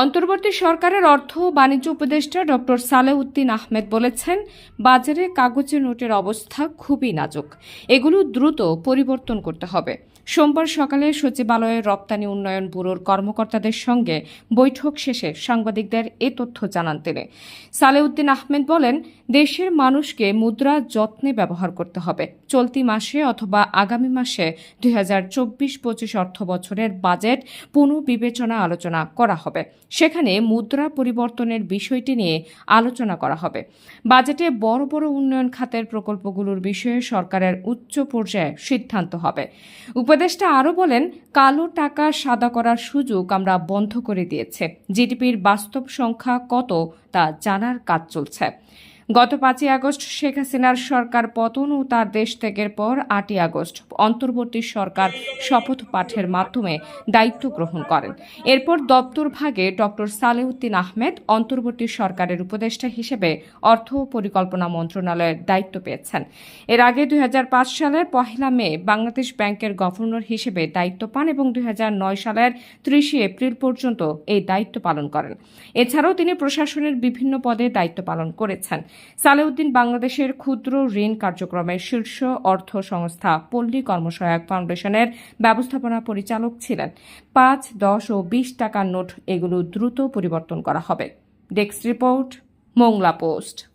অন্তর্বর্তী সরকারের অর্থ বাণিজ্য উপদেষ্টা ডক্টর সালেউদ্দিন আহমেদ বলেছেন, বাজারে কাগজের নোটের অবস্থা খুবই নাজুক। এগুলো দ্রুত পরিবর্তন করতে হবে। সোমবার সকালে সচিবালয়ের রপ্তানি উন্নয়ন ব্যুরোর কর্মকর্তাদের সঙ্গে বৈঠক শেষে সাংবাদিকদের এ তথ্য জানান তিনি। সালেউদ্দিন আহমেদ বলেন, দেশের মানুষকে মুদ্রা যত্নে ব্যবহার করতে হবে। চলতি মাসে অথবা আগামী মাসে দুই হাজার চব্বিশ পঁচিশ অর্থ বছরের বাজেট পুনঃবিবেচনা আলোচনা করা হবে। সেখানে মুদ্রা পরিবর্তনের বিষয়টি নিয়ে আলোচনা করা হবে। বাজেটে বড় বড় উন্নয়ন খাতের প্রকল্পগুলোর বিষয়ে সরকারের উচ্চ পর্যায়ে সিদ্ধান্ত হবে। উপদেষ্টা আরও বলেন, কালো টাকা সাদা করার সুযোগ আমরা বন্ধ করে দিয়েছে। জিডিপির বাস্তব সংখ্যা কত তা জানার কাজ চলছে। গত পাঁচই আগস্ট শেখ হাসিনার সরকার পতন ও তার দেশ ত্যাগের পর আটই আগস্ট অন্তর্বর্তী সরকার শপথ পাঠের মাধ্যমে দায়িত্ব গ্রহণ করেন। এরপর দপ্তর ভাগে ডক্টর সালেউদ্দিন আহমেদ অন্তর্বর্তী সরকারের উপদেষ্টা হিসেবে অর্থ পরিকল্পনা মন্ত্রণালয়ের দায়িত্ব পেয়েছেন। এর আগে দুই হাজার পাঁচ সালের পহেলা মে বাংলাদেশ ব্যাংকের গভর্নর হিসেবে দায়িত্ব পান এবং দুই হাজার নয় সালের ত্রিশে এপ্রিল পর্যন্ত এই দায়িত্ব পালন করেন। এছাড়াও তিনি প্রশাসনের বিভিন্ন পদে দায়িত্ব পালন করেছেন। সালেউদ্দিন বাংলাদেশের ক্ষুদ্র ঋণ কার্যক্রমের শীর্ষ অর্থ সংস্থা পল্লী কর্মসহায়ক ফাউন্ডেশনের ব্যবস্থাপনা পরিচালক ছিলেন। পাঁচ, দশ ও বিশ টাকার নোট এগুলো দ্রুত পরিবর্তন করা হবে। Desk report, Mongla post.